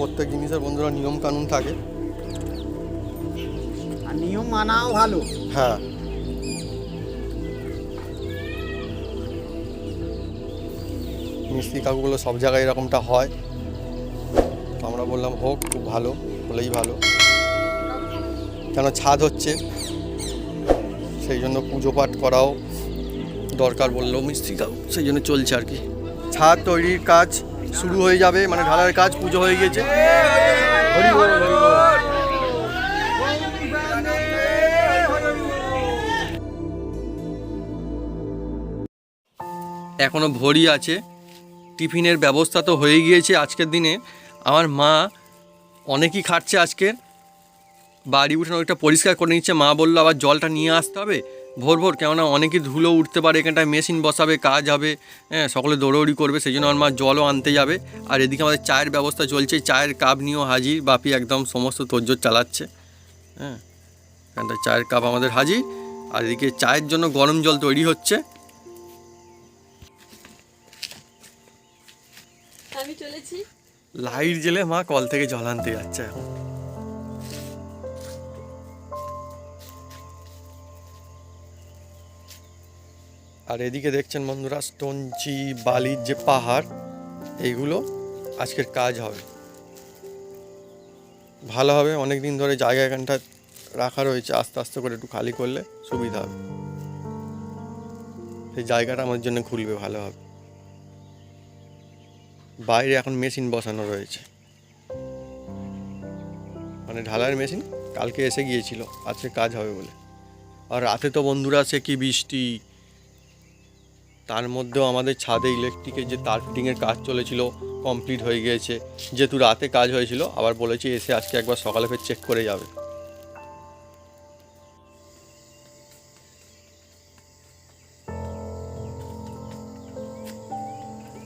প্রত্যেক জিনিসের বন্ধুরা নিয়ম কানুন থাকে। আর নিয়ম মানাও ভালো। হ্যাঁ। মিস্ত্রি কাকুগুলো সব জায়গায় এরকমটা হয়। আমরা বললাম হোক খুব ভালো হলেই ভালো। কেন ছাদ হচ্ছে? সেই জন্য পুজো পাঠ করাও দরকার বলল। মিস্ত্রি কাকু সেই জন্য চলছে আর কি। ছাদ তৈরির কাজ শুরু হয়ে যাবে মানে ঢালার কাজ পুজো হয়ে গেছে হরি বল, হরি বল। এখনও ভরি আছে। টিফিনের ব্যবস্থা তো হয়ে গিয়েছে আজকের দিনে। আমার মা অনেকই খাচ্ছে আজকের বাড়ি উঠানো ওইটা পরিষ্কার করে নিচ্ছে। মা বলল আবার জলটা নিয়ে আসতে হবে? ভোর ভোর কেননা অনেকই ধুলো উঠতে পারে এখানটায় মেশিন বসাবে কাজ হবে হ্যাঁ সকলে দৌড়ৌড়ি করবে সেই জন্য আমার মা জলও আনতে যাবে। আর এদিকে আমাদের চায়ের ব্যবস্থা চলছে চায়ের কাপ নিয়েও হাজির বাপি একদম সমস্ত তোজ্জোর চালাচ্ছে হ্যাঁ। এখানটায় চায়ের কাপ আমাদের হাজির আর এদিকে চায়ের জন্য গরম জল তৈরি হচ্ছে। আমি চলেছি। লাইট জেলে মা কল থেকে জল আনতে যাচ্ছে এখন। আর এদিকে দেখছেন বন্ধুরা, স্টোনচি, বালির যে পাহাড় এইগুলো আজকের কাজ হবে। ভালো হবে অনেক দিন ধরে জায়গা এখানটা রাখা রয়েছে, আস্তে আস্তে করে একটু খালি করলে সুবিধা হবে। সেই জায়গাটা আমার জন্য খুলবে, ভালো হবে। বাইরে এখন মেশিন বসানো রয়েছে। মানে ঢালাইয়ের মেশিন কালকে এসে গিয়েছিল, আজকে কাজ হবে বলে। আর রাতে তো বন্ধুরা সে কি বৃষ্টি তার মধ্যেও আমাদের ছাদে ইলেকট্রিকের যে তার ফিটিংয়ের কাজ চলেছিল কমপ্লিট হয়ে গিয়েছে। যেহেতু রাতে কাজ হয়েছিল আবার বলেছি এসে আজকে একবার সকালে ফের চেক করে যাবে।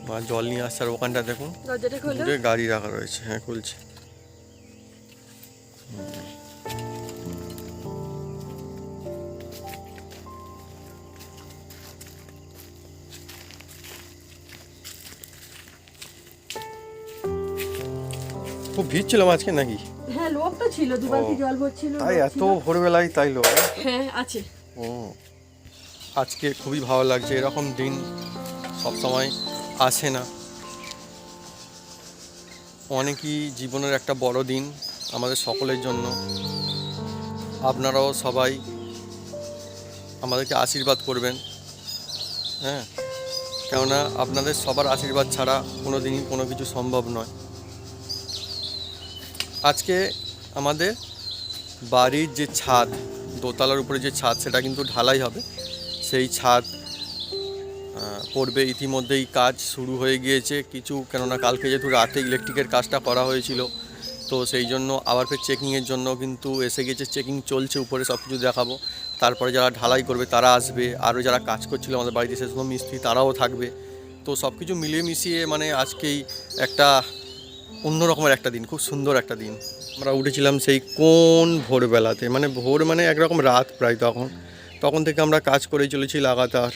মা জল নিয়ে আসার ওখানটা দেখুন। গাড়ি রাখা রয়েছে হ্যাঁ খুলছে। ছিল আজকে নাকি? হ্যাঁ লোক তো ছিল দু বালতি জল ভরছিল তাই এত। ভোরবেলায় তাই লোক হ্যাঁ? আছে। ও আজকে খুবই ভালো লাগছে এরকম দিন সব সময় আসে না। অনেকই জীবনের একটা বড় দিন আমাদের সকলের জন্য। আপনারাও সবাই আমাদেরকে আশীর্বাদ করবেন হ্যাঁ? কেননা আপনাদের সবার আশীর্বাদ ছাড়া কোনো দিনই কোনো কিছু সম্ভব নয়। আজকে আমাদের বাড়ির যে ছাদ, দোতলার উপরে যে ছাদ, সেটা কিন্তু ঢালাই হবে। সেই ছাদ পড়বে ইতিমধ্যেই কাজ শুরু হয়ে গিয়েছে। কিছু, কেননা কালকে যেহেতু রাতে ইলেকট্রিকের কাজটা করা হয়েছিল, তো সেই জন্য আবার ফের চেকিংয়ের জন্য কিন্তু এসে গেছে। চেকিং চলছে, উপরে সব কিছু দেখাবো। তারপরে যারা ঢালাই করবে, তারা আসবে। আরও যারা কাজ করছিল আমাদের বাড়িতে, সে সময় মিস্ত্রি, তারাও থাকবে। তো সব কিছু মিলিয়ে মিশিয়ে মানে আজকেই একটা অন্য রকমের একটা দিন, খুব সুন্দর একটা দিন। আমরা উঠেছিলাম সেই কোন ভোরবেলাতে মানে ভোর মানে একরকম রাত প্রায় তখন। তখন থেকে আমরা কাজ করেই চলেছি লাগাতার।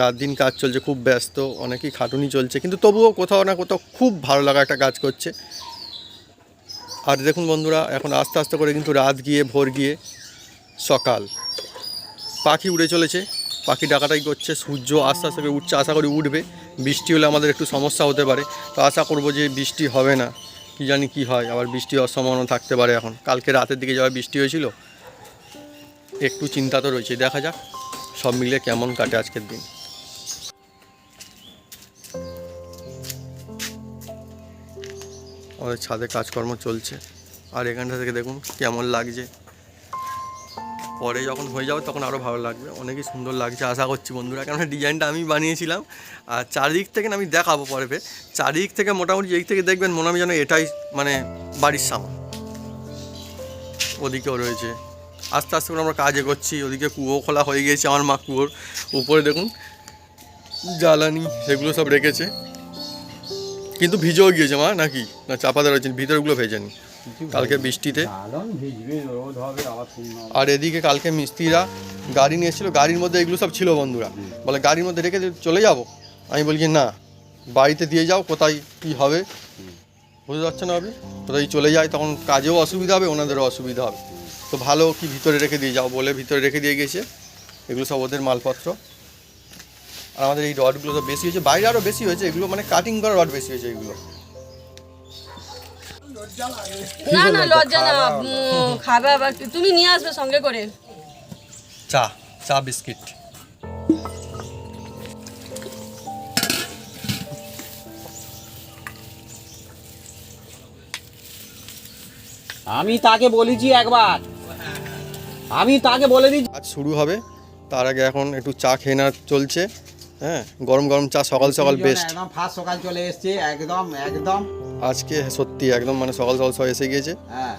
রাত দিন কাজ চলছে, খুব ব্যস্ত, অনেকই খাটুনি চলছে, কিন্তু তবুও কোথাও না কোথাও খুব ভালো লাগা একটা কাজ করছে। আর দেখুন বন্ধুরা, এখন আস্তে আস্তে করে কিন্তু রাত গিয়ে, ভোর গিয়ে সকাল। পাখি উড়ে চলেছে। পাখি ডাকাটাই করছে, সূর্য আস্তে আস্তে করে উঠছে, আশা করি উঠবে। বৃষ্টি হলে আমাদের একটু সমস্যা হতে পারে, তো আশা করব যে বৃষ্টি হবে না। কি জানি কি হয়, আবার বৃষ্টি হওয়ার সম্ভাবনা থাকতে পারে এখন। কালকে রাতের দিকে যাওয়া বৃষ্টি হয়েছিল, একটু চিন্তা তো রয়েছে। দেখা যাক, সব মিলিয়ে কেমন কাটে আজকের দিন। আমাদের ছাদে কাজকর্ম চলছে। আর এখানটা থেকে দেখুন, কেমন লাগছে। পরে যখন হয়ে যাবে তখন আরও ভালো লাগবে। অনেকই সুন্দর লাগছে, আশা করছি বন্ধুরা। কেননা ডিজাইনটা আমি বানিয়েছিলাম। আর চারিদিক থেকে আমি দেখাবো পরে চারিদিক থেকে মোটামুটি যেদিক থেকে দেখবেন মনে হবে যেন এটাই মানে বাড়ির সামান। ওদিকেও রয়েছে। আস্তে আস্তে করে আমরা কাজ এগোচ্ছি। ওদিকে কুয়ো খোলা হয়ে গিয়েছে আমার মা কুয়োর। উপরে দেখুন, জ্বালানি সেগুলো সব রেখেছে। কিন্তু ভিজেও গিয়েছে মা, নাকি? না চাপাতে রয়েছে, ভিতরগুলো ভেজেনি। কালকে বৃষ্টিতে। আর এদিকে কালকে মিস্ত্রিরা গাড়ি নিয়ে এসেছিল। গাড়ির মধ্যে এগুলো সব ছিল বন্ধুরা। বলে গাড়ির মধ্যে রেখে চলে যাব। আমি বলি না, বাড়িতে দিয়ে যাও, কোথায় কী হবে? বুঝতে পারছ না ভাবি কোথায় চলে যায়, তখন কাজেও অসুবিধা হবে, ওনাদেরও অসুবিধা হবে। তো ভালো কি ভিতরে রেখে দিয়ে যাও বলে ভিতরে রেখে দিয়ে গেছে। এগুলো সব ওদের মালপত্র। আর আমাদের এই রডগুলো তো বেশি হয়েছে। বাইরে আরও বেশি হয়েছে। এগুলো মানে কাটিং করা রড বেশি হয়েছে এগুলো। না না লজ্জা না খাবে আবার। তুমি নিয়ে আসবে সঙ্গে করে। চা চা বিস্কিট। আমি তাকে বলেছি একবার। আমি তাকে বলে দিচ্ছি। কাজ শুরু হবে। তার আগে এখন একটু চা খেয়ে নেওয়া চলছে। হ্যাঁ গরম গরম চা সকাল সকাল বেস্ট একদম ফার্স্ট সকাল চলে এসছে একদম একদম। আজকে সত্যি একদম মানে সকাল সকাল সব এসে গিয়েছে। হ্যাঁ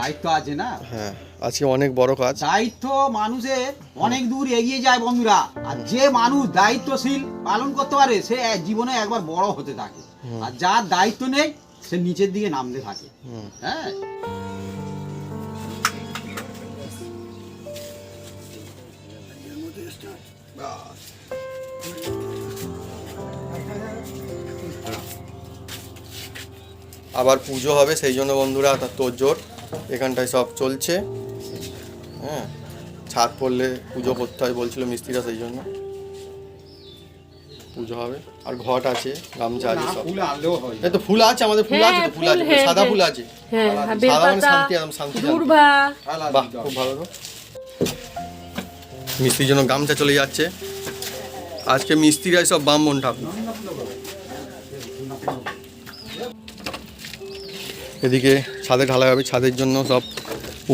দায়িত্ব আছে না? হ্যাঁ আজকে অনেক বড় কাজ। দায়িত্ব মানুষের অনেক দূর এগিয়ে যায় বন্ধুরা। আর যে মানুষ দায়িত্বশীল পালন করতে পারে সে জীবনে একবার বড় হতে থাকে। আর যার দায়িত্ব নেই সে নিচের দিকে নামতে থাকে। হ্যাঁ। আবার পুজো হবে সেই জন্য বন্ধুরা তার তোর এখানটায় সব চলছে। হ্যাঁ ছাদ পড়লে পুজো করতে হয় বলছিল মিস্ত্রিরা সেই জন্য। পুজো হবে। আর ঘট আছে গামছা আছে সব। হয় এই তো ফুল আছে আমাদের ফুল হ্যাঁ, আছে তো ফুল আছে হ্যাঁ, সাদা হ্যাঁ। ফুল আছে। হ্যাঁ সাদা মানে শান্তি একদম শান্তি বাহ খুব ভালো তো। মিস্ত্রির জন্য গামছা চলে যাচ্ছে। আজকে মিস্ত্রিরাই সব বামন ঠাকুর। এদিকে ছাদে ঢালা হবে, ছাদের জন্য সব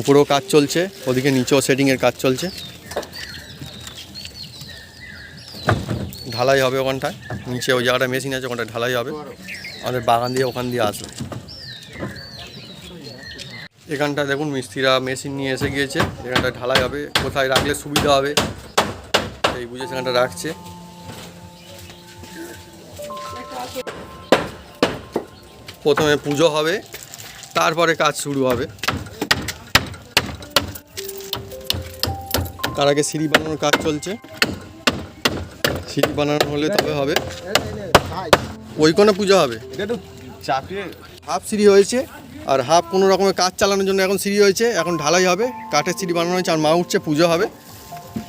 উপরেও কাজ চলছে, ওদিকে নিচেও সেটিংয়ের কাজ চলছে। ঢালাই হবে ওখানটায়, নিচে ওই জায়গাটা মেশিন আছে ওখানটা ঢালাই হবে। আমাদের বাগান দিয়ে ওখান দিয়ে আসবে। এখানটা দেখুন, মিস্ত্রিরা মেশিন নিয়ে এসে গিয়েছে এখানটা ঢালাই হবে, কোথায় রাখলে সুবিধা হবে সেই বুঝে সেখানটা রাখছে। প্রথমে পুজো হবে তারপরে কাজ শুরু হবে। তার আগে সিঁড়ি বানানোর কাজ চলছে। সিঁড়ি বানানো হলে তবে হবে। ওই কোনো পুজো হবে। হাফ সিঁড়ি হয়েছে আর হাফ কোনো রকমের কাজ চালানোর জন্য এখন সিঁড়ি হয়েছে এখন ঢালাই হবে। কাঠের সিঁড়ি বানানো হয়েছে আর মা উঠছে পুজো হবে।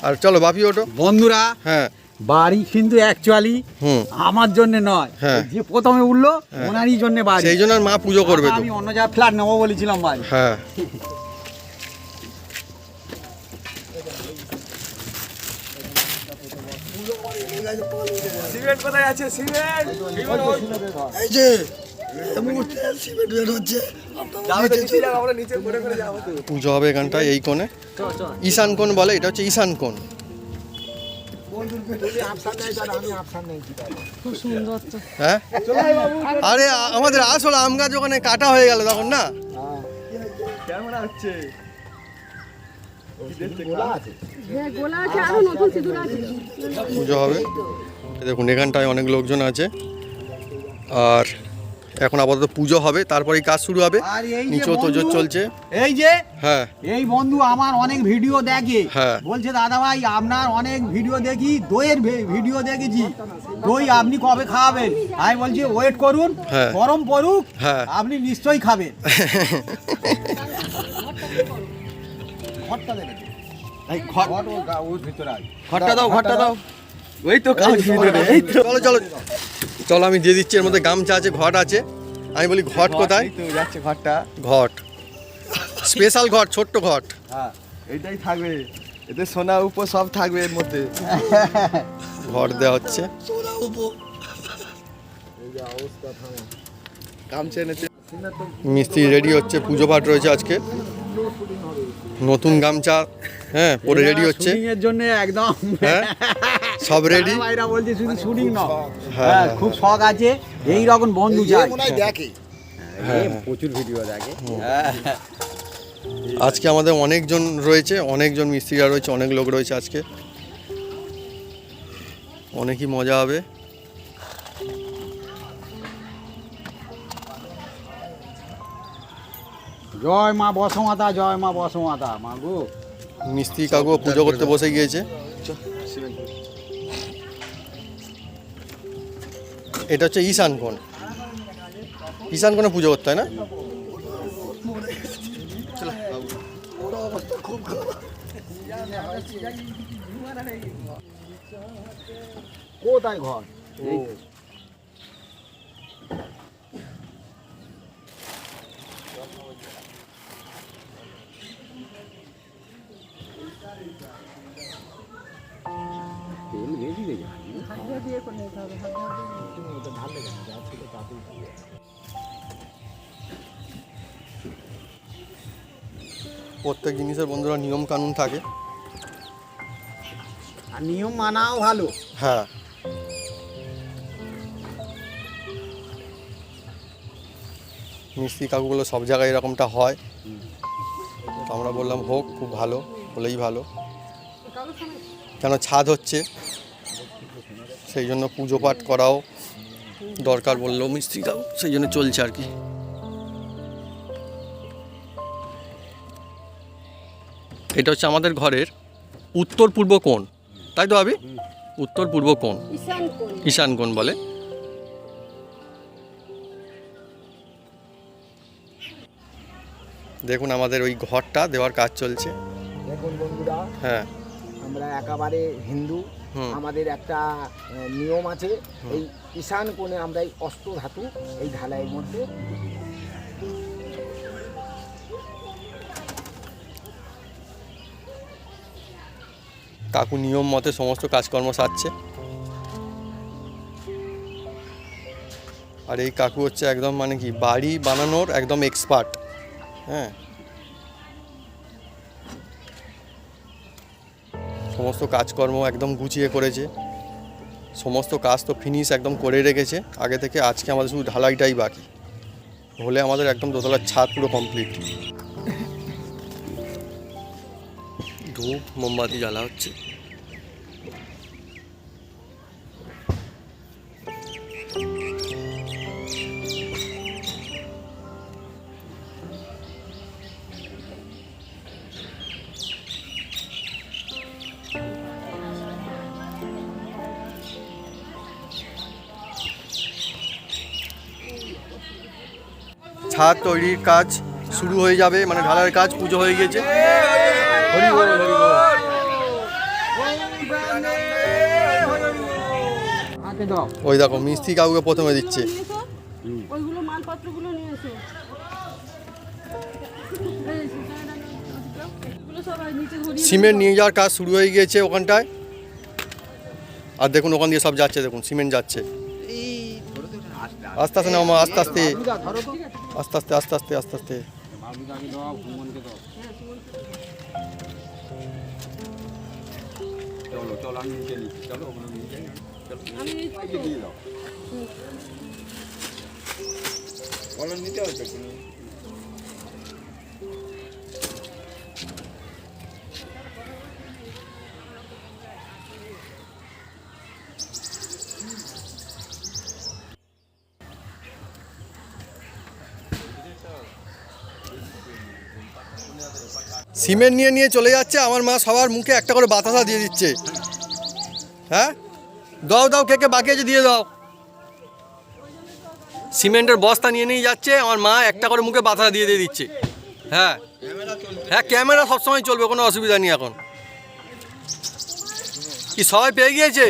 আর চলো বাপি ওটো বন্ধুরা হ্যাঁ। বাড়ি কিন্তু অ্যাকচুয়ালি হুম। আমার জন্য নয়। হ্যাঁ। যে প্রথমে উঠল ওনারই জন্য বাড়ি। সেই জন্য মা পুজো করবে আমি অন্য জায়গায় ফ্ল্যাট নেব বলেছিলাম ভাই হ্যাঁ। পুজো হবে এখানটায় এই কোণে। ঈশান কোণ বলে এটা হচ্ছে ঈশান কোণ। হ্যাঁ? আরে আমাদের আসল আম গাছ ওখানে কাটা হয়ে গেল তখন না? হ্যাঁ গোলা আছে আরও নতুন সিঁদুর আছে। পুজো হবে। দেখুন এখানটায় অনেক লোকজন আছে। আর এখন আপাতত পুজো হবে তারপরেই কাজ শুরু হবে। এই নিচেও তোজোর চলছে। এই যে হ্যাঁ। এই বন্ধু আমার অনেক ভিডিও দেখে। হ্যাঁ। বলছে দাদা ভাই আপনার অনেক ভিডিও দেখি দইয়ের ভিডিও দেখেছি। দই আপনি কবে খাওয়াবেন? আমি বলছি ওয়েট করুন হ্যাঁ। গরম পড়ুক হ্যাঁ। আপনি নিশ্চয়ই খাবেন। ঘরটা দাও ঘরটা দাও। ওই তো। চলো চলো। চলো আমি দিয়ে দিচ্ছি এর মধ্যে গামছা আছে ঘট আছে। আমি বলি ঘট কোথায়? যাচ্ছে ঘরটা ঘট। স্পেশাল ঘট ছোট্ট ঘট। হ্যাঁ এটাই থাকবে। এতে সোনা উপ সব থাকবে এর মধ্যে। ঘট দেওয়া হচ্ছে। গামছা মিস্ত্রি রেডি হচ্ছে পুজো পাঠ রয়েছে আজকে। নতুন গামছা হ্যাঁ পরে রেডি হচ্ছে। এর জন্য একদম। হ্যাঁ? সব রেডি ভাইরা বলছে শুধু শুটিং না হ্যাঁ, হ্যাঁ হ্যাঁ। খুব শখ আছে এই রকম বন্ধু চাই দেখে। হ্যাঁ প্রচুর ভিডিও দেখে। আজকে আমাদের অনেকজন রয়েছে অনেকজন মিস্ত্রিরা রয়েছে অনেক লোক রয়েছে আজকে। অনেকই মজা হবে। জয় মা বসমাতা জয় মা বসমাতা মা গো। মিস্ত্রি কাকু পুজো করতে বসে গিয়েছে। এটা হচ্ছে ঈশান কোণ। কিষান কোনো পুজো করতে হয় না? কোথায় ঘর? প্রত্যেক জিনিসের বন্ধুরা নিয়ম কানুন থাকে। আর নিয়ম মানাও ভালো। হ্যাঁ। মিষ্টি কাকুগুলো সব জায়গায় এরকমটা হয়। তো আমরা বললাম হোক খুব ভালো হলেই ভালো। কেন ছাদ হচ্ছে? সেই জন্য পুজো পাঠ করাও দরকার বলল মিস্ত্রি কাকু সেই জন্য চলছে আর কি। এটা হচ্ছে আমাদের ঘরের উত্তর পূর্ব কোণ। তাই তো আবি উত্তর পূর্ব কোণ। ঈশান কোণ বলে। দেখুন আমাদের ওই ঘরটা দেওয়ার কাজ চলছে। দেখুন বন্ধুরা হ্যাঁ। আমরা একেবারে হিন্দু। আমাদের একটা নিয়ম আছে এই ঈশান কোণে আমরা এই অস্ত্র ধাতু এই ঢালাইয়ের মধ্যে কাকু নিয়ম মতে সমস্ত কাজকর্ম সারছে। আর এই কাকু হচ্ছে একদম মানে কি বাড়ি বানানোর একদম এক্সপার্ট হ্যাঁ? সমস্ত কাজকর্ম একদম গুছিয়ে করেছে। সমস্ত কাজ তো ফিনিশ একদম করে রেখেছে। আগে থেকে আজকে আমাদের শুধু ঢালাইটাই বাকি। হলে আমাদের একদম দোতলার ছাদ পুরো কমপ্লিট ধূপ, মোমবাতি জ্বালা হচ্ছে। ছাদ তৈরির কাজ শুরু হয়ে যাবে মানে ঢালার কাজ পুজো হয়ে গেছে হরি বল হরি বল। ওই দেখো মিস্ত্রি কাউকে প্রথমে দিচ্ছে। ওইগুলো মালপত্রগুলো নিয়ে এসো। সিমেন্ট নিয়ে যাওয়ার কাজ শুরু হয়ে গিয়েছে ওখানটায়। আর দেখুন ওখান দিয়ে সব যাচ্ছে দেখুন সিমেন্ট যাচ্ছে। আস্তে আস্তে। নাও মা আস্তে আস্তে। আস্তে আস্তে আস্তে আস্তে আস্তে আস্তে। চলো চলো আমি নিচে নিচ্ছি চলো ওগুলো নিচে চলো নিতে হচ্ছে সিমেন্ট নিয়ে নিয়ে চলে যাচ্ছে, আমার মা সবার মুখে একটা করে বাতাসা দিয়ে দিচ্ছে। হ্যাঁ? দাও দাও, কে কে বাকি আছে দিয়ে দাও। সিমেন্টের বস্তা নিয়ে নিয়ে যাচ্ছে, আমার মা একটা করে মুখে বাতাসা দিয়ে দিয়ে দিচ্ছে। হ্যাঁ? হ্যাঁ ক্যামেরা সবসময় চলবে, কোনো অসুবিধা নেই এখন। কি সবাই পেয়ে গিয়েছে?